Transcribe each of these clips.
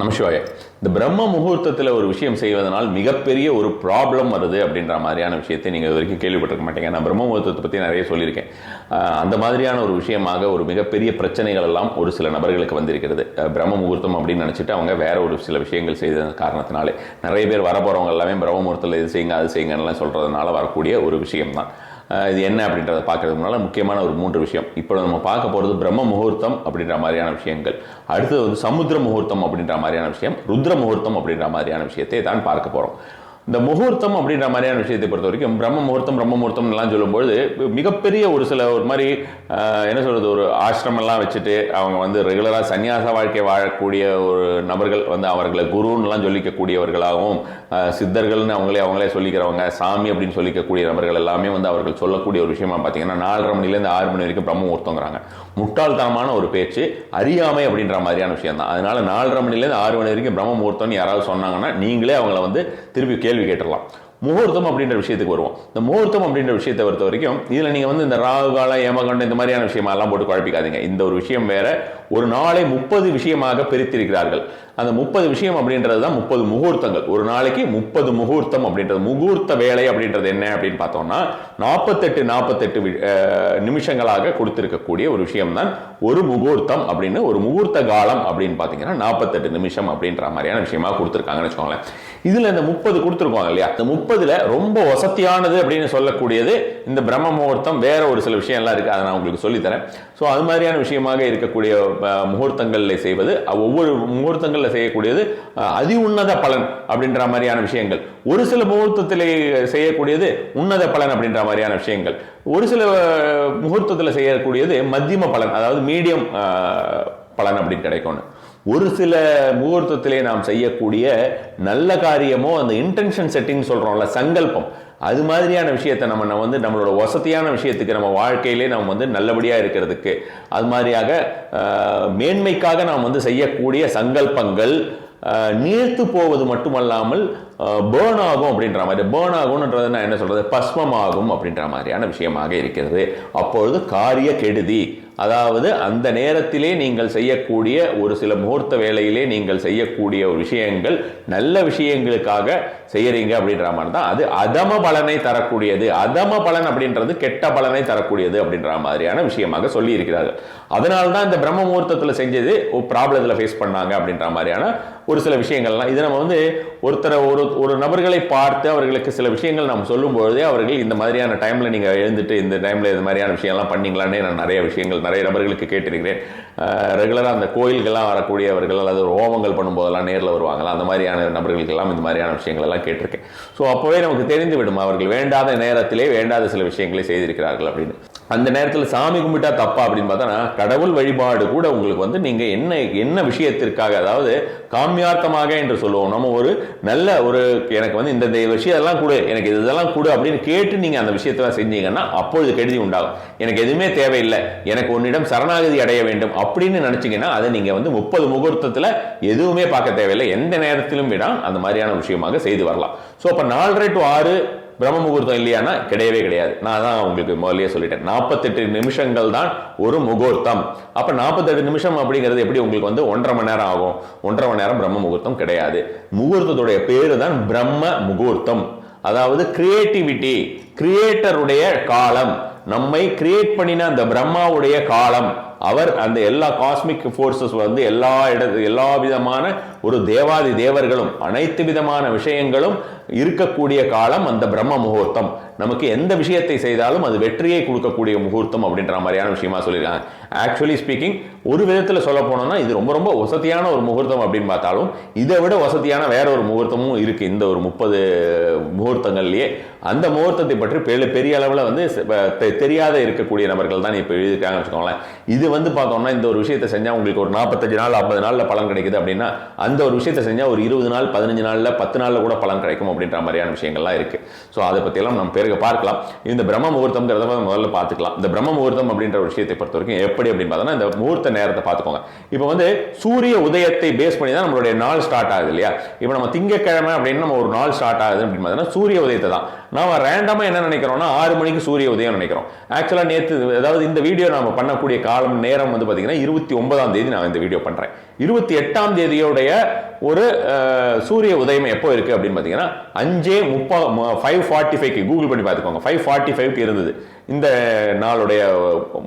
நமசிவாய இந்த பிரம்ம முகூர்த்தத்தில் ஒரு விஷயம் செய்வதனால் மிகப்பெரிய ஒரு ப்ராப்ளம் வருது அப்படின்ற மாதிரியான விஷயத்தை நீங்கள் இது வரைக்கும் கேள்விப்பட்டிருக்க மாட்டீங்க. நான் பிரம்ம முகூர்த்தத்தை பற்றி நிறைய சொல்லியிருக்கேன். அந்த மாதிரியான ஒரு விஷயமாக ஒரு மிகப்பெரிய பிரச்சனைகள் எல்லாம் ஒரு சில நபர்களுக்கு வந்திருக்கிறது. பிரம்ம முகூர்த்தம் அப்படின்னு நினச்சிட்டு அவங்க வேற ஒரு சில விஷயங்கள் செய்த காரணத்தினாலே. நிறைய பேர் வரப்போகிறவங்க எல்லாமே பிரம்ம முகூர்த்தத்தில் இது செய்யுங்க அது செய்யுங்கலாம் சொல்கிறதுனால வரக்கூடிய ஒரு விஷயம் தான் இது என்ன அப்படின்றத பார்க்கறதுக்கு முன்னால் முக்கியமான ஒரு மூன்று விஷயம். இப்போ நம்ம பார்க்க போகிறது பிரம்ம முகூர்த்தம் அப்படின்ற மாதிரியான விஷயங்கள். அடுத்தது வந்து சமுத்திர முகூர்த்தம் அப்படின்ற மாதிரியான விஷயம் ருத்ர முகூர்த்தம் அப்படின்ற மாதிரியான விஷயத்தை தான் பார்க்க போகிறோம் இந்த முகூர்த்தம் அப்படின்ற மாதிரியான விஷயத்தை பொறுத்த வரைக்கும் பிரம்ம முகூர்த்தம் பிரம்ம முகூர்த்தம் எல்லாம் சொல்லும்போது மிகப்பெரிய ஒரு சில ஒரு மாதிரி என்ன சொல்றது ஒரு ஆசிரமெல்லாம் வச்சுட்டு அவங்க வந்து ரெகுலராக சன்னியாச வாழ்க்கை வாழக்கூடிய ஒரு நபர்கள் வந்து அவர்களை குருன்னுலாம் சொல்லிக்கக்கூடியவர்களாகவும் சித்தர்கள்னு அவங்களே அவங்களே சொல்லிக்கிறவங்க சாமி அப்படின்னு சொல்லிக்கக்கூடிய நபர்கள் எல்லாமே வந்து அவர்கள் சொல்லக்கூடிய ஒரு விஷயமா பார்த்தீங்கன்னா நாலரை மணிலேருந்து ஆறு மணி வரைக்கும் பிரம்ம முகூர்த்தங்கிறாங்க. முட்டாள்தனமான ஒரு பேச்சு அறியாமை அப்படின்ற மாதிரியான விஷயம் தான் அதனால நாலரை மணிலேருந்து ஆறு மணி வரைக்கும் பிரம்ம முகூர்த்தம்னு யாராவது சொன்னாங்கன்னா நீங்களே அவங்கள வந்து திருப்பி கேள்வி கேட்டுடலாம். முகூர்த்தம் அப்படின்ற விஷயத்துக்கு வருவோம். இந்த முகூர்த்தம் அப்படின்ற விஷயத்தை பொறுத்த வரைக்கும் இதில் நீங்கள் வந்து இந்த ராகு காலம் ஏமகண்டம் இந்த மாதிரியான விஷயமெல்லாம் போட்டு குழப்பிக்காதீங்க. இந்த ஒரு விஷயம் வேற ஒரு நாளை முப்பது விஷயமாக பிரித்திருக்கிறார்கள். அந்த முப்பது விஷயம் அப்படின்றது தான் முப்பது முகூர்த்தங்கள். ஒரு நாளைக்கு முப்பது முகூர்த்தம் அப்படின்றது. முகூர்த்த வேலை அப்படின்றது என்ன அப்படின்னு பார்த்தோம்னா நாற்பத்தெட்டு நாற்பத்தெட்டு நிமிஷங்களாக கொடுத்திருக்கக்கூடிய ஒரு விஷயம் தான் ஒரு முகூர்த்தம் அப்படின்னு ஒரு முகூர்த்த காலம் அப்படின்னு பார்த்தீங்கன்னா நாற்பத்தெட்டு நிமிஷம் அப்படின்ற மாதிரியான விஷயமா கொடுத்துருக்காங்கன்னு வச்சுக்கோங்களேன். இதில் இந்த முப்பது கொடுத்துருக்காங்க இல்லையா? இந்த முப்பதில் ரொம்ப வசதியானது அப்படின்னு சொல்லக்கூடியது இந்த பிரம்ம முகூர்த்தம். வேற ஒரு சில விஷயம்லாம் இருக்குது அதை நான் உங்களுக்கு சொல்லித்தரேன். ஸோ அது மாதிரியான விஷயமாக இருக்கக்கூடிய முகூர்த்தங்களில் செய்வது ஒவ்வொரு முகூர்த்தங்களில் செய்யக்கூடியது அதி உன்னத பலன் அப்படின்ற மாதிரியான விஷயங்கள். ஒரு சில முகூர்த்தத்திலே செய்யக்கூடியது உன்னத பலன் அப்படின்ற மாதிரியான விஷயங்கள். ஒரு சில முகூர்த்தத்தில் செய்யக்கூடியது மத்தியம பலன் அதாவது மீடியம் பலன் அப்படின்னு கிடைக்கும்னு. ஒரு சில முகூர்த்தத்திலே நாம் செய்யக்கூடிய நல்ல காரியமோ அந்த இன்டென்ஷன் செட்டிங் சொல்றோம்ல சங்கல்பம் அது மாதிரியான விஷயத்தை நம்ம நம்ம வந்து நம்மளோட வசதியான விஷயத்துக்கு நம்ம வாழ்க்கையிலே நம்ம வந்து நல்லபடியாக இருக்கிறதுக்கு. அது மாதிரியாக மேன்மைக்காக நாம் வந்து செய்யக்கூடிய சங்கல்பங்கள் நீர்த்து போவது மட்டுமல்லாமல் பேர்ன் ஆகும் அப்படின்ற மாதிரி. பேர்ன் ஆகும்ன்றது நான் என்ன சொல்கிறது பஸ்மம் ஆகும் அப்படின்ற மாதிரியான விஷயமாக இருக்கிறது. அப்பொழுது காரிய கெடுதி அதாவது அந்த நேரத்திலே நீங்கள் செய்யக்கூடிய ஒரு சில முகூர்த்த வேலையிலே நீங்கள் செய்யக்கூடிய ஒரு விஷயங்கள் நல்ல விஷயங்களுக்காக செய்கிறீங்க அப்படின்ற மாதிரி தான். அது அதம பலனை தரக்கூடியது. அதம பலன் அப்படின்றது கெட்ட பலனை தரக்கூடியது அப்படின்ற மாதிரியான விஷயமாக சொல்லி இருக்கிறார்கள் அதனால தான் இந்த பிரம்ம முகூர்த்தத்தில் செஞ்சது ஒரு ப்ராப்ளத்தில் ஃபேஸ் பண்ணாங்க அப்படின்ற மாதிரியான ஒரு சில விஷயங்கள்லாம். இது நம்ம வந்து ஒருத்தரை ஒரு ஒரு நபர்களை பார்த்து அவர்களுக்கு சில விஷயங்கள் நம்ம சொல்லும் பொழுதே அவர்கள் இந்த மாதிரியான டைமில் நீங்கள் எழுந்துட்டு இந்த டைமில் இது மாதிரியான விஷயம்லாம் பண்ணீங்களான்னே நான் நிறைய விஷயங்கள் நிறைய நபர்களுக்கு கேட்டிருக்கிறேன். ரெகுலராக அந்த கோயில்கள்லாம் வரக்கூடியவர்கள் அல்லது ஹோமங்கள் பண்ணும்போதெல்லாம் நேரில் வருவாங்களா? அந்த மாதிரியான நபர்களுக்கெல்லாம் இந்த மாதிரியான விஷயங்கள் எல்லாம் கேட்டிருக்கேன். ஸோ அப்போவே நமக்கு தெரிந்து விடும் அவர்கள் வேண்டாத நேரத்திலே வேண்டாத சில விஷயங்களை செய்திருக்கிறார்கள் அப்படின்னு. அந்த நேரத்தில் சாமி கும்பிட்டா தப்பா அப்படின்னு பார்த்தா கடவுள் வழிபாடு கூட உங்களுக்கு வந்து நீங்கள் என்ன என்ன விஷயத்திற்காக அதாவது காமியார்த்தமாக என்று சொல்லுவோம். நம்ம ஒரு நல்ல ஒரு எனக்கு வந்து இந்த இந்த விஷயத்தெல்லாம் கொடு எனக்கு இதெல்லாம் கொடு அப்படின்னு கேட்டு நீங்கள் அந்த விஷயத்தெல்லாம் செஞ்சீங்கன்னா அப்பொழுது கெடுதி உண்டாகும். எனக்கு எதுவுமே தேவையில்லை. எனக்கு உன்னிடம் சரணாகதி அடைய வேண்டும் அப்படின்னு நினச்சிங்கன்னா அதை நீங்கள் வந்து முப்பது முகூர்த்தத்தில் எதுவுமே பார்க்க தேவையில்லை. எந்த நேரத்திலும் விட அந்த மாதிரியான விஷயமாக செய்து வரலாம். ஸோ அப்போ நாலரை டு ஆறு பிரம்ம முகூர்த்தம் இல்லையானா கிடையவே கிடையாது. நான் தான் உங்களுக்கு முதல்லயே சொல்லிட்டேன். நாற்பத்தெட்டு நிமிஷங்கள் தான் ஒரு முகூர்த்தம். அப்போ நாற்பத்தெட்டு நிமிஷம் அப்படிங்கிறது எப்படி உங்களுக்கு வந்து ஒன்றரை மணி நேரம் ஆகும்? ஒன்றரை மணி நேரம் பிரம்ம முகூர்த்தம் கிடையாது. முகூர்த்தத்துடைய பேரு தான் பிரம்ம முகூர்த்தம். அதாவது கிரியேட்டிவிட்டி கிரியேட்டருடைய காலம். நம்மை கிரியேட் பண்ணின அந்த பிரம்மாவுடைய காலம். அவர் அந்த எல்லா காஸ்மிக் ஃபோர்ஸஸ் வந்து எல்லா இடத்து எல்லா விதமான ஒரு தேவாதி தேவர்களும் அனைத்து விதமான விஷயங்களும் இருக்கக்கூடிய காலம் அந்த பிரம்ம முகூர்த்தம். நமக்கு எந்த விஷயத்தை செய்தாலும் அது வெற்றியை கொடுக்கக்கூடிய முகூர்த்தம் அப்படின்ற மாதிரியான விஷயமா சொல்லியிருக்காங்க. ஆக்சுவலி ஸ்பீக்கிங் ஒரு விதத்தில் சொல்ல போனோம்னா இது ரொம்ப ரொம்ப வசதியான ஒரு முகூர்த்தம் அப்படின்னு பார்த்தாலும் இதை விட வசதியான வேற ஒரு முகூர்த்தமும் இருக்கு இந்த ஒரு முப்பது முகூர்த்தங்கள்லயே. அந்த முகூர்த்தத்தை பற்றி பெரிய பெரிய அளவில் வந்து தெரியாத இருக்கக்கூடிய நபர்கள் தான் இப்போ எழுதியிருக்காங்கன்னு வச்சுக்கோங்களேன். இது வந்து பார்த்தோம்னா இந்த ஒரு விஷயத்தை செஞ்சால் உங்களுக்கு ஒரு நாற்பத்தஞ்சு நாள் ஐம்பது நாளில் பலன் கிடைக்குது அப்படின்னா அந்த ஒரு விஷயத்தை செஞ்சால் ஒரு இருபது நாள் பதினஞ்சு நாளில் பத்து நாளில் கூட பலன் கிடைக்கும் அப்படின்ற மாதிரியான விஷயங்கள்லாம் இருக்குது ஸோ அதை பற்றியெல்லாம் நம்ம பிறகு பார்க்கலாம். இந்த பிரம்ம முகூர்த்தம்ங்கிறத முதல்ல பார்த்துக்கலாம். இந்த பிரம்ம முகூர்த்தம் அப்படின்ற ஒரு விஷயத்தை பொறுத்த வரைக்கும் எப்படி அப்படின்னு பார்த்தோன்னா இந்த முகூர்த்த நேரத்தை பார்த்துக்கோங்க. இப்போ வந்து சூரிய உதயத்தை பேஸ் பண்ணி தான் நம்மளுடைய நாள் ஸ்டார்ட் ஆகுது இல்லையா? இப்போ நம்ம திங்கக்கிழமை அப்படின்னு நம்ம ஒரு நாள் ஸ்டார்ட் ஆகுது அப்படின்னு பார்த்தோன்னா சூரிய உதயத்தை தான். நாம ரேண்டமாக என்ன நினைக்கிறோம்னா ஆறு மணிக்கு சூரிய உதயம் நினைக்கிறோம். ஆக்சுவலாக நேற்று அதாவது இந்த வீடியோ நம்ம பண்ணக்கூடிய காலம் நேரம் வந்து பார்த்தீங்கன்னா இருபத்தி ஒன்பதாம் தேதி நான் இந்த வீடியோ பண்ணுறேன் இருபத்தி எட்டாம் தேதியோடைய ஒரு சூரிய உதயம் எப்போ இருக்குது அப்படின்னு பார்த்தீங்கன்னா அஞ்சே முப்பா ஃபைவ் ஃபார்ட்டி ஃபைவ்க்கு கூகுள் பண்ணி பார்த்துக்கோங்க. ஃபைவ் ஃபார்ட்டி ஃபைவ்க்கு இருந்தது. இந்த நாளுடைய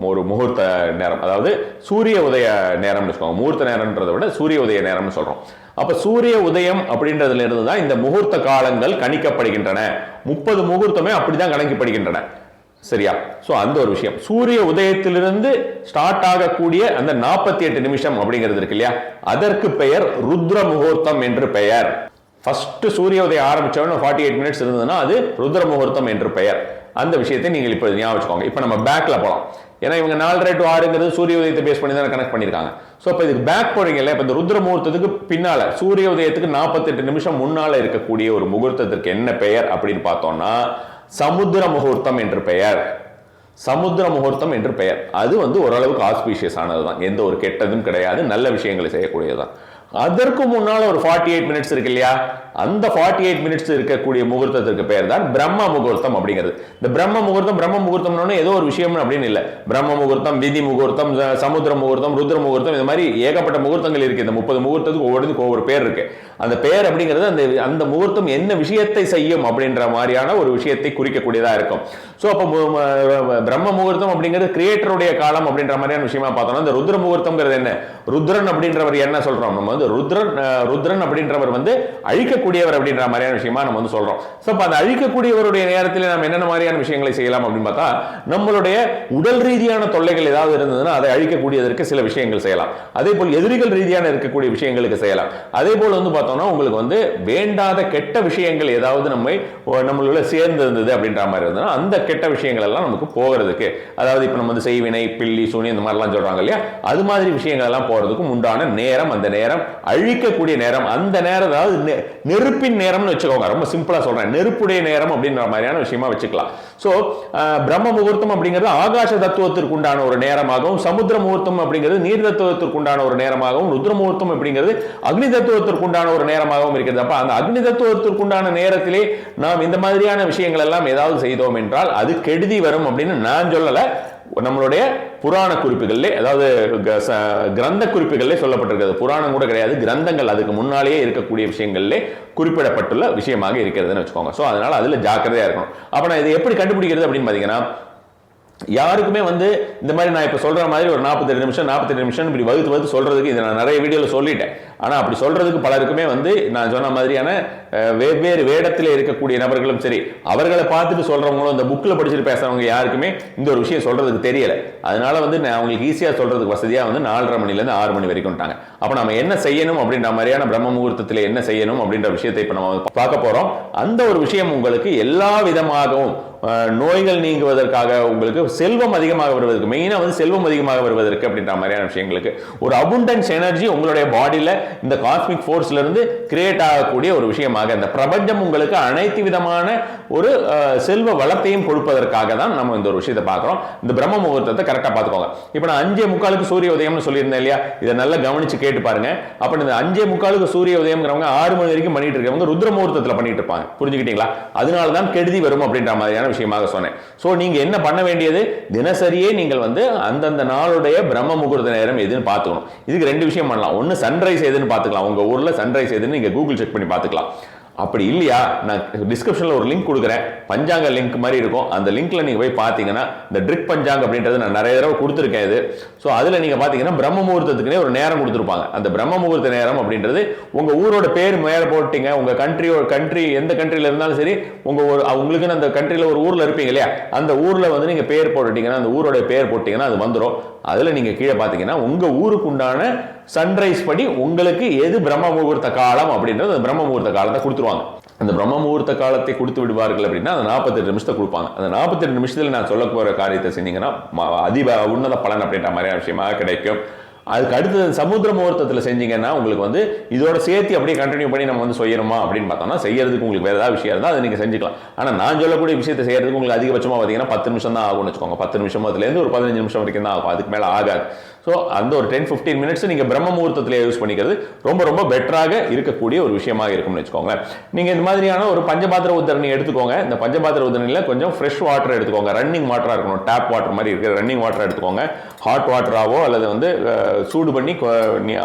ஒரு முகூர்த்த நேரம். அதாவது சூரிய உதய நேரம்னு வச்சுக்கோங்க. முகூர்த்த நேரம்ன்றதை விட சூரிய உதய நேரம்னு சொல்கிறோம் அப்போ சூரிய உதயம் அப்படின்றதுல இருந்து தான் இந்த முகூர்த்த காலங்கள் கணிக்கப்படுகின்றன. முப்பது முகூர்த்தமே அப்படிதான் கணக்கிப்படுகின்றன சரியா? ஸோ அந்த ஒரு விஷயம். சூரிய உதயத்திலிருந்து ஸ்டார்ட் ஆகக்கூடிய அந்த நாற்பத்தி எட்டு நிமிஷம் அப்படிங்கிறது இருக்கு இல்லையா? அதற்கு பெயர் ருத்ர முகூர்த்தம் என்று பெயர். ஃபர்ஸ்ட் சூரிய உதயம் ஆரம்பிச்சவன ஃபார்ட்டி எயிட் மினிட்ஸ் இருந்ததுன்னா அது ருத்ர முகூர்த்தம் என்று பெயர். அந்த விஷயத்தை நீங்கள் இப்போ ஞாபகம் வச்சுக்கோங்க. இப்போ நம்ம பேக்கில் போகலாம் ஏன்னா இவங்க நாலரை டு ஆறுங்கிறது சூரிய உதயத்தை பேஸ் பண்ணி தான் கனெக்ட் பண்ணியிருக்காங்க. ஸோ இப்போ இதுக்கு பேக் போறீங்கல்ல இப்போ இந்த ருத்ர முகூர்த்தத்துக்கு பின்னால சூரிய உதயத்துக்கு நாற்பத்தெட்டு நிமிஷம் முன்னால இருக்கக்கூடிய ஒரு முகூர்த்தத்திற்கு என்ன பெயர் அப்படின்னு பார்த்தோம்னா சமுத்திர முகூர்த்தம் என்று பெயர். சமுத்திர முகூர்த்தம் என்று பெயர். அது வந்து ஓரளவுக்கு ஆஸ்பீஷியஸ் ஆனதுதான். எந்த ஒரு கெட்டதும் கிடையாது. நல்ல விஷயங்களை செய்யக்கூடியது தான் அதற்கு முன்னால் ஒரு ஃபார்ட்டி எயிட் மினிட்ஸ் இருக்கு இல்லையா? அந்த ஃபார்ட்டி எயிட் மினிட்ஸ் இருக்கக்கூடிய முகூர்த்தத்திற்கு பெயர் தான் பிரம்ம முகூர்த்தம் அப்படிங்கிறது. இந்த பிரம்ம முகூர்த்தம் பிரம்ம முகூர்த்தம்னு ஏதோ ஒரு விஷயம் அப்படின்னு இல்லை. பிரம்ம முகூர்த்தம் விதி முகூர்த்தம் சமுத்திர முகூர்த்தம் ருத்ர முகூர்த்தம் இந்த மாதிரி ஏகப்பட்ட முகூர்த்தங்கள் இருக்கு. இந்த முப்பது முகூர்த்தத்துக்கு ஒவ்வொருத்துக்கு ஒவ்வொரு பேர் இருக்கு. அந்த பெயர் அப்படிங்கிறது அந்த அந்த முகூர்த்தம் என்ன விஷயத்தை செய்யும் அப்படின்ற மாதிரியான ஒரு விஷயத்தை குறிக்கக்கூடியதாக இருக்கும். ஸோ அப்போ பிரம்ம முகூர்த்தம் அப்படிங்கிறது கிரியேட்டருடைய காலம் அப்படின்ற மாதிரியான விஷயமா பார்த்தோம்னா இந்த ருத்ர முகூர்த்தம்ங்கிறது என்ன? ருத்ரன் அப்படின்றவர் என்ன சொல்றோம்? நம்ம வந்து ருத்ரன் ருத்ரன் அப்படின்றவர் வந்து அழிக்கக்கூடியவர் அப்படின்ற மாதிரியான விஷயமா நம்ம வந்து சொல்றோம். ஸோ அப்போ அந்த அழிக்கக்கூடியவருடைய நேரத்தில் நம்ம என்னென்ன மாதிரியான விஷயங்களை செய்யலாம் அப்படின்னு பார்த்தா நம்மளுடைய உடல் ரீதியான தொல்லைகள் ஏதாவது இருந்ததுன்னா அதை அழிக்கக்கூடியதற்கு சில விஷயங்கள் செய்யலாம். அதே போல் எதிரிகள் ரீதியான இருக்கக்கூடிய விஷயங்களுக்கு செய்யலாம். அதே போல் வந்து பார்த்தோம்னா உங்களுக்கு வந்து வேண்டாத கெட்ட விஷயங்கள் ஏதாவது நம்மை ஓ, நம்மளுள்ள சேர்ந்து இருந்தது அப்படின்ற மாதிரி இருந்ததுன்னா அந்த கெட்ட விஷயங்கள் எல்லாம் நமக்கு போகிறதுக்கு. அதாவது இப்போ நம்ம வந்து செய்வினை பில்லி சூனி இந்த மாதிரிலாம் சொல்றாங்க இல்லையா? அது மாதிரி விஷயங்கள் எல்லாம் போறதுக்கும் உண்டான நேரம் அந்த நேரம் அழிக்கக்கூடிய நேரம் அந்த நேரம் அதாவது நெ- நெருப்பின் நேரம்னு வச்சுக்கோங்க. ரொம்ப சிம்பிளா சொல்றேன். நெருப்புடைய நேரம் அப்படின்ற மாதிரியான விஷயமா வச்சுக்கலாம். ஸோ பிரம்ம முகூர்த்தம் அப்படிங்கிறது ஆகாச தத்துவத்திற்கு உண்டான ஒரு நேரமாகவும் சமுத்திர முகூர்த்தம் அப்படிங்கிறது நீர் தத்துவத்திற்கு உண்டான ஒரு நேரமாகவும் ருத்ர முகூர்த்தம் அப்படிங்கிறது அக்னி தத்துவத்திற்கு உண்டான ஒரு நேரமாகவும் இருக்கிறது. அப்ப அந்த அக்னி தத்துவத்திற்கு உண்டான நேரத்திலே நாம் இந்த மாதிரியான விஷயங்கள் எல்லாம் ஏதாவது செய்தோம் என்றால் அது கெடுதி வரும் அப்படின்னு நான் சொல்லல. நம்மளுடைய புராண குறிப்புகளிலே அதாவது க- ச- கிரந்த குறிப்புகளிலே சொல்லப்பட்டிருக்கிறது. புராணம் கூட கிடையாது. கிரந்தங்கள் அதுக்கு முன்னாலேயே இருக்கக்கூடிய விஷயங்களிலே குறிப்பிடப்பட்டுள்ள விஷயமாக இருக்கிறதுன்னு வச்சுக்கோங்க. ஸோ அதனால அதுல ஜாக்கிரதையா இருக்கணும். அப்ப நான் இதை எப்படி கண்டுபிடிக்கிறது அப்படின்னு பாத்தீங்கன்னா யாருக்குமே வந்து இந்த மாதிரி நான் இப்போ சொல்ற மாதிரி ஒரு நாற்பத்தெட்டு நிமிஷம் நாற்பத்தெட்டு நிமிஷம் இப்படி வகுத்து வகுத்து சொல்றதுக்கு இதை நான் நிறைய வீடியோவில் சொல்லிட்டேன். ஆனால் அப்படி சொல்றதுக்கு பலருக்குமே வந்து நான் சொன்ன மாதிரியான வெவ்வேறு வேடத்தில் இருக்கக்கூடிய நபர்களும் சரி அவர்களை பார்த்துட்டு சொல்றவங்களும் இந்த புக்கில் படிச்சுட்டு பேசுறவங்க யாருக்குமே இந்த ஒரு விஷயம் சொல்றதுக்கு தெரியல. அதனால வந்து நான் அவங்களுக்கு ஈஸியாக சொல்றதுக்கு வசதியாக வந்து நாலரை மணிலேருந்து ஆறு மணி வரைக்கும்ட்டாங்க அப்போ நம்ம என்ன செய்யணும் அப்படின்ற மாதிரியான பிரம்ம முகூர்த்தத்தில் என்ன செய்யணும் அப்படின்ற விஷயத்தை இப்போ நம்ம பார்க்க போறோம். அந்த ஒரு விஷயம் உங்களுக்கு எல்லா விதமாகவும் நோய்கள் நீங்குவதற்காக உங்களுக்கு செல்வம் அதிகமாக வருவதற்கு மெயினாக வந்து செல்வம் அதிகமாக வருவதற்கு அப்படின்ற மாதிரியான விஷயங்களுக்கு ஒரு அபுண்டன்ஸ் எனர்ஜி உங்களுடைய பாடியில் இந்த காஸ்மிக் ஃபோர்ஸ்ல இருந்து கிரியேட் ஆகக்கூடிய ஒரு விஷயமாக இந்த பிரபஞ்சம் உங்களுக்கு அனைத்து விதமான ஒரு செல்வ வளத்தையும் கொடுப்பதற்காக தான் நம்ம இந்த ஒரு விஷயத்தை பார்க்குறோம். இந்த பிரம்ம முகூர்த்தத்தை கரெக்டாக பார்த்துக்கோங்க. இப்போ நான் அஞ்சே முக்காலுக்கு சூரிய உதயம்னு சொல்லியிருந்தேன் இல்லையா? இதை நல்லா கவனிச்சு கேட்டு பாருங்க. அப்போ இந்த அஞ்சே முக்காலுக்கு சூரிய உதயம்ங்கிறவங்க ஆறு மணி வரைக்கும் பண்ணிட்டு இருக்கவங்க ருத்ர முகூர்த்தத்தில் பண்ணிட்டு இருப்பாங்க. புரிஞ்சுக்கிட்டீங்களா? அதனால தான் கெடுதி வரும் அப்படின்ற மாதிரியான விஷயமாக சொன்னேன். ஸோ நீங்க என்ன பண்ண வேண்டியது? தினசரியே நீங்கள் வந்து அந்தந்த நாளுடைய பிரம்ம முகூர்த்த நேரம் எதுன்னு பார்த்துக்கணும். இதுக்கு ரெண்டு விஷயம் பண்ணலாம். ஒன்று சன்ரைஸ் எதுன்னு பார்த்துக்கலாம். உங்க ஊர்ல சன்ரைஸ் எதுன்னு நீங்க கூகுள் செக் பண்ணி பார்த்துக்கலாம். அப்படி இல்லையா? நான் டிஸ்கிரிப்ஷனில் ஒரு லிங்க் கொடுக்குறேன். பஞ்சாங்க லிங்க் மாதிரி இருக்கும். அந்த லிங்க்ல நீங்க போய் பார்த்தீங்கன்னா இந்த ட்ரிக் பஞ்சாங் அப்படின்றது நான் நிறைய தடவை கொடுத்துருக்கேன் இது. ஸோ அதில் நீங்க பார்த்தீங்கன்னா பிரம்ம முகூர்த்தத்துக்குனே ஒரு நேரம் கொடுத்துருப்பாங்க. அந்த பிரம்ம முகூர்த்த நேரம் அப்படின்றது உங்க ஊரோட பேர் மேலே போட்டீங்க. உங்க கண்ட்ரியோட கண்ட்ரி எந்த கண்ட்ரியில் இருந்தாலும் சரி உங்க ஒரு உங்களுக்குன்னு அந்த கண்ட்ரியில் ஒரு ஊரில் இருப்பீங்க இல்லையா? அந்த ஊரில் வந்து நீங்க பேர் போட்டுட்டீங்கன்னா அந்த ஊரோட பேர் போட்டிங்கன்னா அது வந்துடும் அதில் நீங்கள் கீழே பார்த்தீங்கன்னா உங்கள் ஊருக்கு உண்டான சன்ரைஸ் படி உங்களுக்கு எது பிரம்ம முகூர்த்த காலம் அப்படின்றது அந்த பிரம்ம முகூர்த்த காலத்தை கொடுத்துருவாங்க. அந்த பிரம்ம முகூர்த்த காலத்தை கொடுத்து விடுவார்கள் அப்படின்னா அந்த நாற்பத்தெட்டு நிமிஷத்தை கொடுப்பாங்க. அந்த நாற்பத்தெட்டு நிமிஷத்தில் நான் சொல்ல போகிற காரியத்தை செஞ்சீங்கன்னா அதிப உன்னத பலன் அப்படின்ற மாதிரியான விஷயமாக கிடைக்கும். அதுக்கு அடுத்தது சமுத்திர முகூர்த்தத்தில் செஞ்சீங்கன்னா உங்களுக்கு வந்து இதோட சேர்த்து அப்படியே கண்டினியூ பண்ணி நம்ம வந்து செய்யணுமா அப்படின்னு பார்த்தோம்னா செய்யறதுக்கு உங்களுக்கு வேறு ஏதாவது விஷயம் இருந்தால் அதை நீங்கள் செஞ்சுக்கலாம். ஆனால் நான் சொல்லக்கூடிய விஷயத்தை செய்யறதுக்கு உங்களுக்கு அதிகபட்சமாக பார்த்தீங்கன்னா பத்து நிமிஷம் தான் ஆகும்னு வச்சுக்கோங்க. பத்து நிமிஷம் அதுலேருந்து ஒரு பதினஞ்சு நிமிஷம் வரைக்கும் தான் ஆகும். அதுக்கு மேலே ஆகாது. ஸோ அந்த ஒரு டென் ஃபிஃப்டீன் மினிட்ஸ் நீங்கள் பிரம்ம முகூர்த்தத்தில் யூஸ் பண்ணிக்கிறது ரொம்ப ரொம்ப பெட்டராக இருக்கக்கூடிய ஒரு விஷயமாக இருக்கும்னு வச்சுக்கோங்களேன். நீங்கள் இந்த மாதிரியான ஒரு பஞ்சபாத்திர உத்தரணி எடுத்துக்கோங்க. இந்த பஞ்சபாத்திர உத்தரணியில் கொஞ்சம் ஃப்ரெஷ் வாட்டர் எடுத்துக்கோங்க. ரன்னிங் வாட்டராக இருக்கணும். டேப் வாட்டர் மாதிரி இருக்கிற ரன்னிங் வாட்டர் எடுத்துக்கோங்க. ஹாட் வாட்டராகவோ அல்லது வந்து சூடு பண்ணி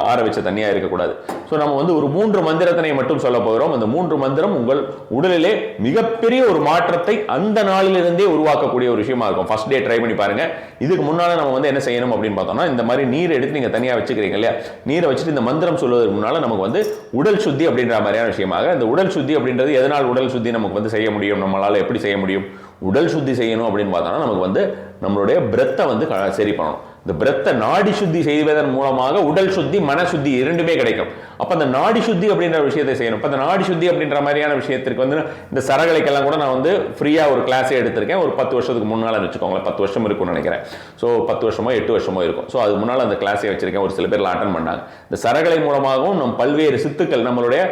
ஆற வச்ச தண்ணியாக இருக்கக்கூடாது. ஸோ நம்ம வந்து ஒரு மூன்று மந்திரத்தினை மட்டும் சொல்ல போகிறோம். அந்த மூன்று மந்திரம் உங்கள் உடலிலே மிகப்பெரிய ஒரு மாற்றத்தை அந்த நாளிலிருந்தே உருவாக்கக்கூடிய ஒரு விஷயமா இருக்கும். ஃபர்ஸ்ட் டே ட்ரை பண்ணி பாருங்க. இதுக்கு முன்னால் நம்ம வந்து என்ன செய்யணும் அப்படின்னு பார்த்தோம்னா இந்த மாதிரி நீர் எடுத்து நீங்கள் தனியாக வச்சுக்கிறீங்க இல்லையா? நீரை வச்சுட்டு இந்த மந்திரம் சொல்வதற்கு முன்னால் நமக்கு வந்து உடல் சுத்தி அப்படின்ற மாதிரியான விஷயமாக இந்த உடல் சுத்தி அப்படின்றது எதனால் உடல் சுத்தி நமக்கு வந்து செய்ய முடியும்? நம்மளால் எப்படி செய்ய முடியும்? உடல் சுத்தி செய்யணும் அப்படின்னு பார்த்தோம்னா நமக்கு வந்து நம்மளுடைய பிரெத்தை வந்து க- சரி பண்ணணும். இந்த பிரத்தை நாடி சுத்தி செய்வதன் மூலமாக உடல் சுத்தி மன சுத்தி இரண்டுமே கிடைக்கும். அப்ப அந்த நாடி சுத்தி அப்படின்ற விஷயத்தை செய்யணும். இப்போ இந்த நாடி சுத்தி அப்படின்ற மாதிரியான விஷயத்திற்கு வந்து இந்த சரகலைக்கெல்லாம் கூட நான் வந்து ஃப்ரீயா ஒரு கிளாஸே எடுத்திருக்கேன். ஒரு பத்து வருஷத்துக்கு முன்னால வச்சுக்கோங்களேன். பத்து வருஷம் இருக்கும்னு நினைக்கிறேன். ஸோ பத்து வருஷமோ எட்டு வருஷமோ இருக்கும். ஸோ அது முன்னால் அந்த கிளாஸே வச்சிருக்கேன். ஒரு சில பேர் அட்டன் பண்ணாங்க. இந்த சரகலை மூலமாகவும் நம் பல்வேறு சித்துக்கள் நம்மளுடைய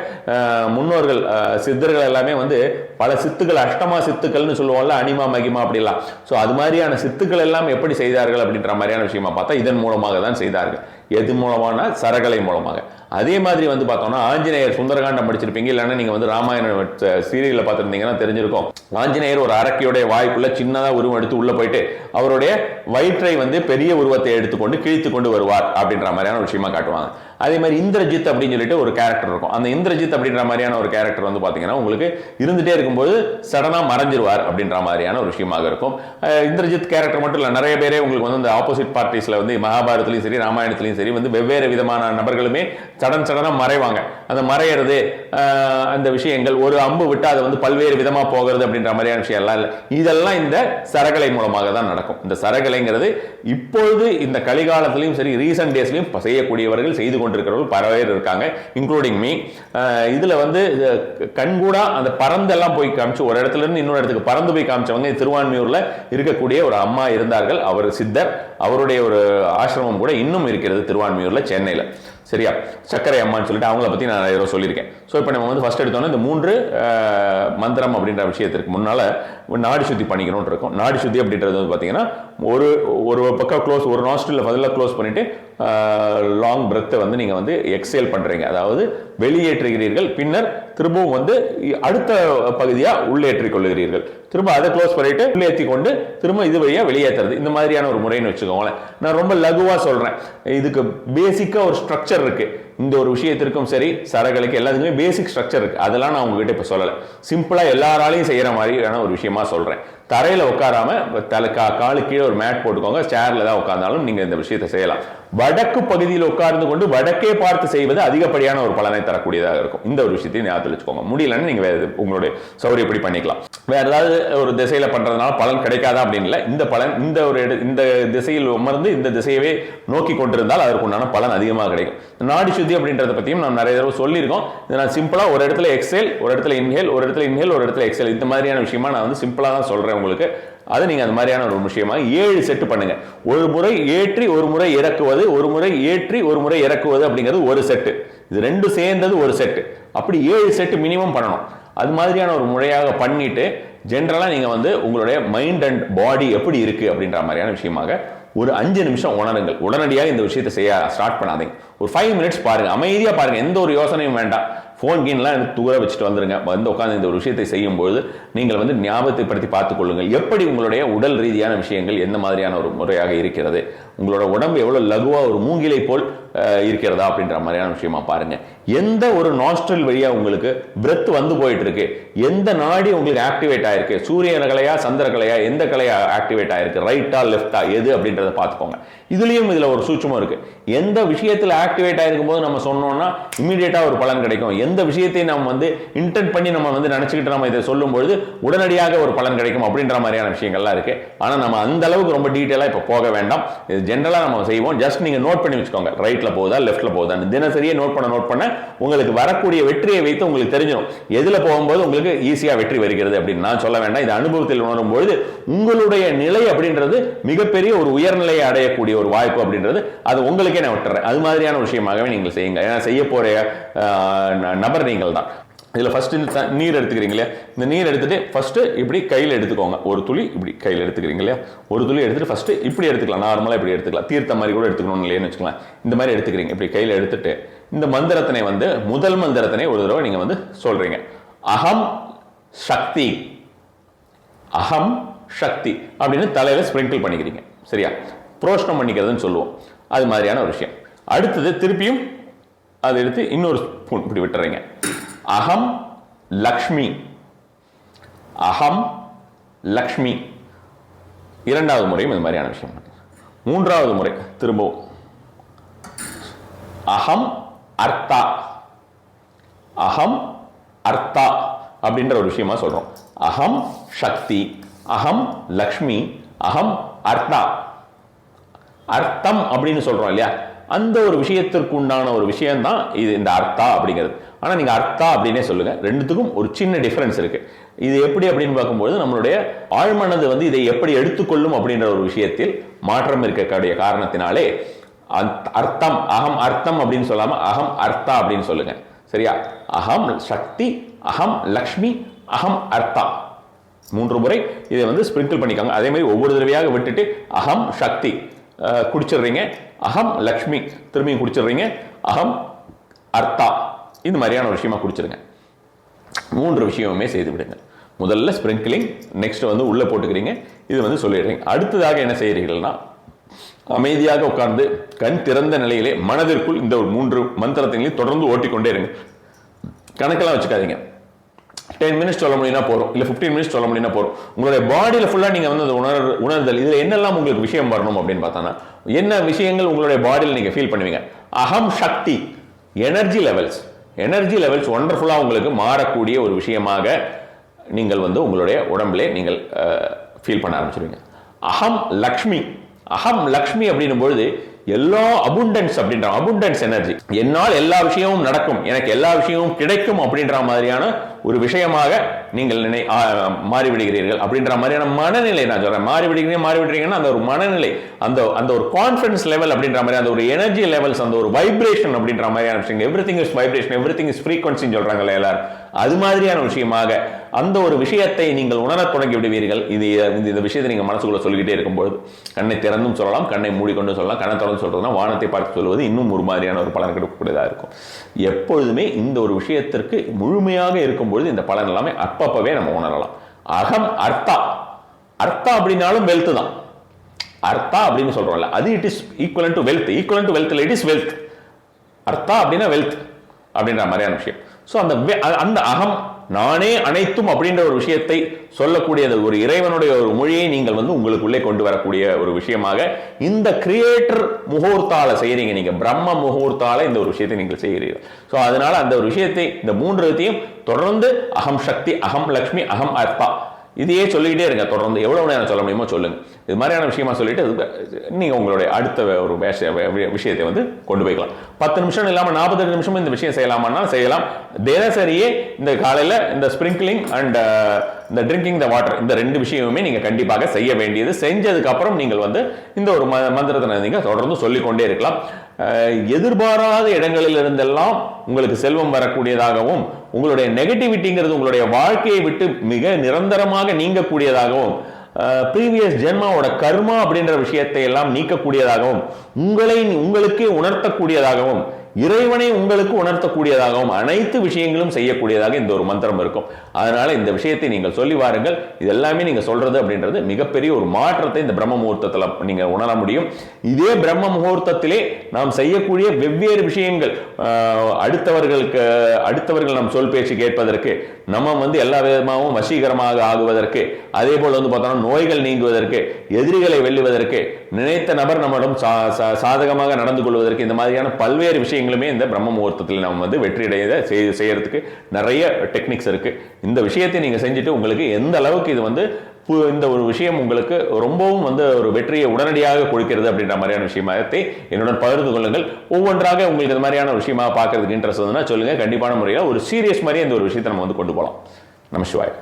முன்னோர்கள் சித்தர்கள் எல்லாமே வந்து பல சித்துக்கள் அஷ்டமா சித்துக்கள்னு சொல்லுவோம்ல அனிமா மகிமா அப்படிலாம். ஸோ அது மாதிரியான சித்துக்கள் எல்லாம் எப்படி செய்தார்கள் அப்படின்ற மாதிரியான விஷயம் பார்த்தா இதன் மூலமாக தான் செய்தார்கள். எது மூலமான சரகலை மூலமாக. அதே மாதிரி வந்து பார்த்தோம்னா ஆஞ்சநேயர் சுந்தரகாண்டம் படிச்சிருப்பீங்க. இல்லைன்னா நீங்கள் வந்து ராமாயணம் சீரியலில் பார்த்துருந்தீங்கன்னா தெரிஞ்சிருக்கும். ஆஞ்சநேயர் ஒரு அரக்கியோடைய வாய்க்குள்ள சின்னதாக உருவம் எடுத்து உள்ளே போயிட்டு அவருடைய வயிற்றை வந்து பெரிய உருவத்தை எடுத்துக்கொண்டு கிழித்து கொண்டு வருவார் அப்படின்ற மாதிரியான ஒரு விஷயமா காட்டுவாங்க. அதே மாதிரி இந்திரஜித் அப்படின்னு சொல்லிட்டு ஒரு கேரக்டர் இருக்கும். அந்த இந்திரஜித் அப்படின்ற மாதிரியான ஒரு கேரக்டர் வந்து பார்த்தீங்கன்னா உங்களுக்கு இருந்துகிட்டே இருக்கும்போது சடனாக மறைஞ்சிருவார் அப்படின்ற மாதிரியான ஒரு விஷயமாக இருக்கும். இந்திரஜித் கேரக்டர் மட்டும் இல்லை நிறைய பேரே உங்களுக்கு வந்து இந்த ஆப்போசிட் பார்ட்டிஸ்ல வந்து மகாபாரதத்திலையும் சரி ராமாயணத்துலையும் சரி வந்து வெவ்வேறு விதமான நபர்களுமே சடன் சடனாக மறைவாங்க. அந்த மறையிறது அந்த விஷயங்கள் ஒரு அம்பு விட்டு அதை வந்து பல்வேறு விதமாக போகிறது அப்படின்ற மாதிரியான விஷயம் எல்லாம் இல்லை. இதெல்லாம் இந்த சரகலை மூலமாக தான் நடக்கும். இந்த சரகலைங்கிறது இப்பொழுது இந்த கலிகாலத்திலையும் சரி ரீசன்ட் டேஸ்லையும் செய்யக்கூடியவர்கள் செய்து கொண்டிருக்கிறவர்கள் பல பேர் இருக்காங்க இன்க்ளூடிங் மீ இதில் வந்து அஹ், கண்கூடா அந்த பறந்தெல்லாம் போய் காமிச்சு ஒரு இடத்துல இருந்து இன்னொரு இடத்துக்கு பறந்து போய் காமிச்சவங்க திருவான்மியூர்ல இருக்கக்கூடிய ஒரு அம்மா இருந்தார்கள். அவர் சித்தர் அவருடைய ஒரு ஆசிரமம் கூட இன்னும் இருக்கிறது. திருவான்மையூரில் சென்னையில். சரியா? சக்கரை அம்மான்னு சொல்லிட்டு அவங்கள பற்றி நான் நிறைய சொல்லியிருக்கேன். ஸோ இப்போ நம்ம வந்து ஃபர்ஸ்ட் எடுத்தோன்னே இந்த மூன்று மந்திரம் அப்படின்ற விஷயத்திற்கு முன்னால் நாடி சுத்தி பண்ணிக்கணும்னு இருக்கும். நாடி சுத்தி அப்படின்றது வந்து பார்த்தீங்கன்னா ஒரு ஒரு பக்கம் க்ளோஸ் ஒரு நாஸ்ட்ரில் பதிலாக க்ளோஸ் பண்ணிட்டு லாங் பிரெத்தை வந்து நீங்கள் வந்து எக்ஸேல் பண்ணுறீங்க அதாவது வெளியேற்றுகிறீர்கள். பின்னர் திரும்பவும் வந்து அடுத்த பகுதியாக உள்ளேற்றிக் கொள்கிறீர்கள். திரும்ப அதை க்ளோஸ் பண்ணிட்டு உள்ளேற்றி கொண்டு திரும்ப இது வழியா வெளியேற்றுறது. இந்த மாதிரியான ஒரு முறைன்னு வச்சுக்கோங்களேன். நான் ரொம்ப லகுவா சொல்றேன். இதுக்கு பேசிக்கா ஒரு ஸ்ட்ரக்சர் இருக்கு. இந்த ஒரு விஷயத்திற்கும் சரி சரகளுக்கு எல்லாத்துக்குமே பேசிக் ஸ்ட்ரக்சர் இருக்குது அதெல்லாம் நான் உங்ககிட்ட இப்போ சொல்லலை. சிம்பிளாக எல்லாராலையும் செய்கிற மாதிரியான ஒரு விஷயமா சொல்கிறேன் தரையில் உட்காராம தலை கா காலு கீழே ஒரு மேட் போட்டுக்கோங்க சேரில் தான் உட்காந்தாலும் நீங்கள் இந்த விஷயத்தை செய்யலாம். வடக்கு பகுதியில் உட்கார்ந்து கொண்டு வடக்கே பார்த்து செய்வது அதிகப்படியான ஒரு பலனை தரக்கூடியதாக இருக்கும். இந்த ஒரு விஷயத்தையும் ஞாபகத்தில் வச்சுக்கோங்க. முடியலன்னு நீங்கள் வேறு எது- உங்களுடைய சௌரியப்படி பண்ணிக்கலாம். வேற ஏதாவது ஒரு திசையில் பண்ணுறதுனால பலன் கிடைக்காதா அப்படின்னு இந்த பலன் இந்த ஒரு இந்த திசையில் அமர்ந்து இந்த திசையவே நோக்கி கொண்டிருந்தால் அதற்குண்டான பலன் அதிகமாக கிடைக்கும். நாடி சுத்தி அப்படின்றத பத்தியும் நான் நிறைய தடவை சொல்லியிருக்கோம். இதை நான் சிம்பிளா ஒரு இடத்துல எக்ஸேல் ஒரு இடத்துல இன்ஹேல் ஒரு இடத்துல இன்ஹேல் ஒரு இடத்துல எக்ஸேல் இந்த மாதிரியான விஷயமா நான் வந்து சிம்பிளா தான் சொல்றேன் உங்களுக்கு. அது நீங்க அந்த மாதிரியான ஒரு விஷயமா ஏழு செட்டு பண்ணுங்க. ஒரு முறை ஏற்றி ஒரு முறை இறக்குவது ஒரு முறை ஏற்றி ஒரு முறை இறக்குவது அப்படிங்கிறது ஒரு செட்டு இது ரெண்டும் சேர்ந்தது ஒரு செட்டு அப்படி ஏழு செட்டு மினிமம் பண்ணணும். அது மாதிரியான ஒரு முறையாக பண்ணிட்டு ஜென்ரலாக நீங்கள் வந்து உங்களுடைய மைண்ட் அண்ட் பாடி எப்படி இருக்கு அப்படின்ற மாதிரியான விஷயமாக ஒரு அஞ்சு நிமிஷம் உணருங்கள். உடனடியாக இந்த விஷயத்தை செய்ய ஸ்டார்ட் பண்ணாதீங்க. ஒரு ஃபைவ் மினிட்ஸ் பாருங்க. அமைதியாக பாருங்க. எந்த ஒரு யோசனையும் வேண்டாம். ஃபோன் கீன்லாம் எடுத்து தூர வச்சுட்டு வந்துருங்க. வந்து உட்காந்து இந்த ஒரு விஷயத்தை செய்யும்போது நீங்கள் வந்து ஞாபகத்தைப்படுத்தி பார்த்துக்கொள்ளுங்கள். எப்படி உங்களுடைய உடல் ரீதியான விஷயங்கள் எந்த மாதிரியான ஒரு முறையாக இருக்கிறது? உங்களோட உடம்பு எவ்வளோ லகுவாக ஒரு மூங்கிலை போல் இருக்கிறதா அப்படின்ற மாதிரியான விஷயமா பாருங்க. எந்த ஒரு நாஸ்ட்ரல் வழியா உங்களுக்கு பிரெத் வந்து போயிட்டு இருக்கு எந்த நாடி உங்களுக்கு ஆக்டிவேட் ஆயிருக்கு? சூரியன கலையா சந்திர கலையா எந்த கலையா ஆக்டிவேட் ஆயிருக்கு? ரைட்டா லெஃப்டா எது அப்படின்றத பார்த்துக்கோங்க. இதுலயும் இதுல ஒரு சூட்சமும் இருக்கு. எந்த விஷயத்தில் ஆக்டிவேட் ஆகிருக்கும் போது நம்ம சொன்னோம்னா இமீடியட்டாக ஒரு பலன் கிடைக்கும். எந்த விஷயத்தையும் நம்ம வந்து இன்டென்ட் பண்ணி நம்ம வந்து நினச்சிக்கிட்டு நம்ம இதை சொல்லும்பொழுது உடனடியாக ஒரு பலன் கிடைக்கும் அப்படின்ற மாதிரியான விஷயங்கள்லாம் இருக்கு. ஆனால் நம்ம அந்த அளவுக்கு ரொம்ப டீட்டெயிலா இப்போ போக வேண்டாம். இது ஜென்ரலாக நம்ம செய்வோம். ஜஸ்ட் நீங்க நோட் பண்ணி வச்சுக்கோங்க. ரைட்ல போகுதா லெஃப்ட்ல போகுதா? தினசரியே நோட் பண்ண நோட் பண்ண உங்களுக்கு வரக்கூடிய வெற்றியை வைத்து உங்களுக்கு தெரிஞ்சிடும் எதுல போகும்போது உங்களுக்கு ஈஸியா வெற்றி வருகிறது அப்படின்னு நான் சொல்ல வேண்டாம். இது அனுபவத்தில் உணரும் பொழுது உங்களுடைய நிலை அப்படின்றது மிகப்பெரிய ஒரு உயர்நிலையை அடையக்கூடிய ஒரு வாய்ப்பு அப்படின்றது அது உங்களுக்கே நான் விட்டுறேன். அது மாதிரியான சரியான விஷயமாகவே நீங்கள் செய்யுங்க. ஏன்னா செய்ய போகிற நபர் நீங்கள் தான் இதில் ஃபஸ்ட்டு இந்த நீர் எடுத்துக்கிறீங்க இல்லையா? இந்த நீர் எடுத்துகிட்டு ஃபஸ்ட்டு இப்படி கையில் எடுத்துக்கோங்க. ஒரு துளி இப்படி கையில் எடுத்துக்கிறீங்க இல்லையா? ஒரு துளி எடுத்துகிட்டு ஃபஸ்ட்டு இப்படி எடுத்துக்கலாம். நார்மலாக இப்படி எடுத்துக்கலாம். தீர்த்த மாதிரி கூட எடுத்துக்கணும் இல்லையான்னு வச்சுக்கலாம் இந்த மாதிரி எடுத்துக்கிறீங்க. இப்படி கையில் எடுத்துட்டு இந்த மந்திரத்தினை வந்து முதல் மந்திரத்தினை ஒரு தடவை நீங்கள் வந்து சொல்கிறீங்க அகம் சக்தி. அகம் சக்தி அப்படின்னு தலையில் ஸ்ப்ரிங்கிள் பண்ணிக்கிறீங்க. சரியா? புரோஷனம் பண்ணிக்கிறதுன்னு சொல்லுவோம். அது மாதிரியான ஒரு விஷயம். அடுத்தது திருப்பியும் அதை எடுத்து இன்னொரு ஸ்பூன் இப்படி விட்டுறீங்க. அகம் லக்ஷ்மி. அகம் லக்ஷ்மி. இரண்டாவது முறையும் இது மாதிரியான விஷயம் மூன்றாவது முறை திரும்பவும். அகம் அர்த்தா. அகம் அர்த்தா அப்படின்ற ஒரு விஷயமா சொல்றோம். அகம் சக்தி. அகம் லக்ஷ்மி. அகம் அர்த்தா. அர்த்தம் அப்படின்னு சொல்றோம் இல்லையா? அந்த ஒரு விஷயத்திற்கு உண்டான ஒரு விஷயம் தான் இது இந்த அர்த்தா அப்படிங்கிறது. ஆனா நீங்க அர்த்தா அப்படின்னே சொல்லுங்க. ரெண்டுத்துக்கும் ஒரு சின்ன டிஃப்ரென்ஸ் இருக்கு. இது எப்படி அப்படின்னு பார்க்கும்போது நம்மளுடைய ஆழ்மனது வந்து இதை எப்படி எடுத்துக்கொள்ளும் அப்படின்ற ஒரு விஷயத்தில் மாற்றம் இருக்கக்கூடிய காரணத்தினாலே அர்த்தம் அகம் அர்த்தம் அப்படின்னு சொல்லாமல் அகம் அர்த்தா அப்படின்னு சொல்லுங்க. சரியா? அகம் சக்தி அகம் லக்ஷ்மி அகம் அர்த்தா. மூன்று முறை இதை வந்து ஸ்பிரிங்கிள் பண்ணிக்கோங்க. அதே மாதிரி ஒவ்வொரு தடவையாக விட்டுட்டு அகம் சக்தி. குடிச்சிடுறீங்க. அகம் லக்ஷ்மி திரும்பியும் குடிச்சிடுறீங்க. அகம் அர்த்தா. இந்த மாதிரியான ஒரு விஷயமா குடிச்சிருங்க மூன்று விஷயமுமே செய்து விடுங்க முதல்ல ஸ்ப்ரிங்கிளிங் நெக்ஸ்ட் வந்து உள்ளே போட்டுக்கிறீங்க. இது வந்து சொல்லிடுறீங்க. அடுத்ததாக என்ன செய்கிறீர்கள்னா அமைதியாக உட்கார்ந்து கண் திறந்த நிலையிலே மனதிற்குள் இந்த ஒரு மூன்று மந்திரத்தினையும் தொடர்ந்து ஓட்டிக்கொண்டே இருங்க. கணக்கெல்லாம் வச்சுக்காதீங்க. டென் மினிட்ஸ் சொல்ல முடியும்னா போகிறோம் இல்லை ஃபிஃப்டீன் மினிட்ஸ் சொல்ல முடியும்னா போகிறோம் உங்களுடைய பாடியில ஃபுல்லாக நீங்க வந்து அந்த உணர் உணர்தல் இதில் என்னெல்லாம் உங்களுக்கு விஷயம் வரணும் அப்படின்னு பார்த்தோன்னா என்ன விஷயங்கள் உங்களுடைய பாடியில் நீங்க ஃபீல் பண்ணுவீங்க? அகம் சக்தி எனர்ஜி லெவல்ஸ் எனர்ஜி லெவல்ஸ் ஒண்டர்ஃபுல்லாக உங்களுக்கு மாறக்கூடிய ஒரு விஷயமாக நீங்கள் வந்து உங்களுடைய உடம்பிலே நீங்கள் ஃபீல் பண்ண ஆரம்பிச்சிருவீங்க. அகம் லக்ஷ்மி அகம் லக்ஷ்மி அப்படின்னும் பொழுது எல்லா அபுண்டன்ஸ் அப்படின்ற அபுண்டன்ஸ் எனர்ஜி என்னால் எல்லா விஷயமும் நடக்கும் எனக்கு எல்லா விஷயமும் கிடைக்கும் அப்படின்ற மாதிரியான ஒரு விஷயமாக நீங்கள் நினை மாறிவிடுகிறீர்கள் அப்படின்ற மாதிரியான மனநிலை நான் சொல்றேன். மாறிவிடுகிறீங்க மாறிவிடுறீங்கன்னா அந்த ஒரு மனநிலை அந்த அந்த ஒரு கான்ஃபிடன்ஸ் லெவல் அப்படின்ற மாதிரி அந்த ஒரு எனர்ஜி லெவல்ஸ் அந்த ஒரு வைப்ரேஷன் அப்படின்ற மாதிரியான விஷயங்கள் everything is vibration everything is ஃப்ரீக்வன்சின்னு சொல்றாங்கல்ல எல்லாரும். அது மாதிரியான விஷயமாக அந்த ஒரு விஷயத்தை நீங்கள் உணரத் தொடங்கி விடுவீர்கள். இது இந்த- இந்த விஷயத்தை நீங்கள் மனசுக்குள்ளே சொல்லிக்கிட்டே இருக்கும்போது கண்ணை திறந்தும் சொல்லலாம் கண்ணை மூடிக்கொண்டு சொல்லலாம் கண்ணை திறந்து சொல்கிறதுனா வானத்தை பார்த்து சொல்வது இன்னும் ஒரு மாதிரியான ஒரு பலன் கிடைக்கக்கூடியதாக இருக்கும். எப்பொழுதுமே இந்த ஒரு விஷயத்திற்கு முழுமையாக பொழுது இந்த பலன் எல்லாமே அப்பப்பவே நம்ம உணரலாம். அகம் அர்த்தா. அர்த்தா அப்படின்னாலும் வெல்த் தான். அர்த்தா அப்படின்னு சொல்றோம்ல அது it is equivalent to wealth equivalent to wealth it is wealth அர்த்தா அப்படின்னா வெல்த் அப்படின்ற மாதிரியான விஷயம். ஸோ அந்த அந்த அகம் நானே அனைத்தும் அப்படின்ற ஒரு விஷயத்தை சொல்லக்கூடியது ஒரு இறைவனுடைய ஒரு மொழியை நீங்கள் வந்து உங்களுக்குள்ளே கொண்டு வரக்கூடிய ஒரு விஷயமாக இந்த கிரியேட்டர் முகூர்த்தால செய்யறீங்க நீங்க பிரம்ம முகூர்த்தால இந்த ஒரு விஷயத்தை நீங்கள் செய்கிறீர்கள். ஸோ அதனால அந்த ஒரு விஷயத்தை இந்த மூன்று விதத்தையும் தொடர்ந்து அகம் சக்தி அகம் லக்ஷ்மி அகம் அர்த்தா இதையே சொல்லிக்கிட்டே இருங்க. தொடர்ந்து எவ்வளவு நேரம் சொல்ல முடியுமோ சொல்லுங்கள் இது மாதிரியான விஷயமா சொல்லிட்டு நீங்கள் உங்களுடைய அடுத்த ஒரு விஷயத்தை வந்து கொண்டு போய்க்கலாம். பத்து நிமிஷம் இல்லாமல் நாற்பத்தெட்டு நிமிஷம் இந்த விஷயம் செய்யலாமான்னா செய்யலாம். தினசரியே இந்த காலையில் இந்த ஸ்ப்ரிங்க்லிங் அண்ட் uh, இந்த ட்ரிங்கிங் த வாட்டர் இந்த ரெண்டு விஷயமுமே நீங்கள் கண்டிப்பாக செய்ய வேண்டியது. செஞ்சதுக்கப்புறம் நீங்கள் வந்து இந்த ஒரு ம- மந்திரத்தை நீங்கள் தொடர்ந்து சொல்லிக்கொண்டே இருக்கலாம். எதிர்பாராத இடங்களில் இருந்தெல்லாம் உங்களுக்கு செல்வம் வரக்கூடியதாகவும் உங்களுடைய நெகட்டிவிட்டிங்கிறது உங்களுடைய வாழ்க்கையை விட்டு மிக நிரந்தரமாக நீங்கக்கூடியதாகவும் ப்ரீவியஸ் ஜென்மாவோட கர்மா அப்படின்ற விஷயத்தை எல்லாம் நீக்கக்கூடியதாகவும் உங்களை உங்களுக்கே உணர்த்தக்கூடியதாகவும் இறைவனை உங்களுக்கு உணர்த்தக்கூடியதாகவும் அனைத்து விஷயங்களும் செய்யக்கூடியதாக இந்த ஒரு மந்திரம் இருக்கும். அதனால இந்த விஷயத்தை நீங்கள் சொல்லி வாருங்கள். இது எல்லாமே நீங்க சொல்றது அப்படின்றது மிகப்பெரிய ஒரு மாற்றத்தை இந்த பிரம்ம முகூர்த்தத்தில் நீங்க உணர முடியும். இதே பிரம்ம முகூர்த்தத்திலே நாம் செய்யக்கூடிய வெவ்வேறு விஷயங்கள் அடுத்தவர்களுக்கு அடுத்தவர்கள் நம் சொல் பேச்சு கேட்பதற்கு நம்ம வந்து எல்லா விதமாகவும் வசீகரமாக ஆகுவதற்கு அதே போல் வந்து பார்த்தோம்னா நோய்கள் நீங்குவதற்கு எதிரிகளை வெல்லுவதற்கு நினைத்த நபர் நம்மிடம் சா- சா- சாதகமாக நடந்து கொள்வதற்கு இந்த மாதிரியான பல்வேறு விஷயங்கள் விஷயங்களுமே இந்த பிரம்ம முகூர்த்தத்தில் நம்ம வந்து வெற்றியடைய செய் செய்யறதுக்கு நிறைய டெக்னிக்ஸ் இருக்கு. இந்த விஷயத்தை நீங்க செஞ்சுட்டு உங்களுக்கு எந்த அளவுக்கு இது வந்து இந்த ஒரு விஷயம் உங்களுக்கு ரொம்பவும் வந்து ஒரு வெற்றியை உடனடியாக கொடுக்கிறது அப்படின்ற மாதிரியான விஷயத்தை என்னுடன் பகிர்ந்து கொள்ளுங்கள். ஒவ்வொன்றாக உங்களுக்கு இந்த மாதிரியான விஷயமா பார்க்கறதுக்கு இன்ட்ரெஸ்ட் இருந்ததுன்னா சொல்லுங்க. கண்டிப்பான முறையில் ஒரு சீரியஸ் மாதிரி இந்த ஒரு விஷயத்தை நம்ம வந்து கொண்டு போகலாம். நம சிவாய்.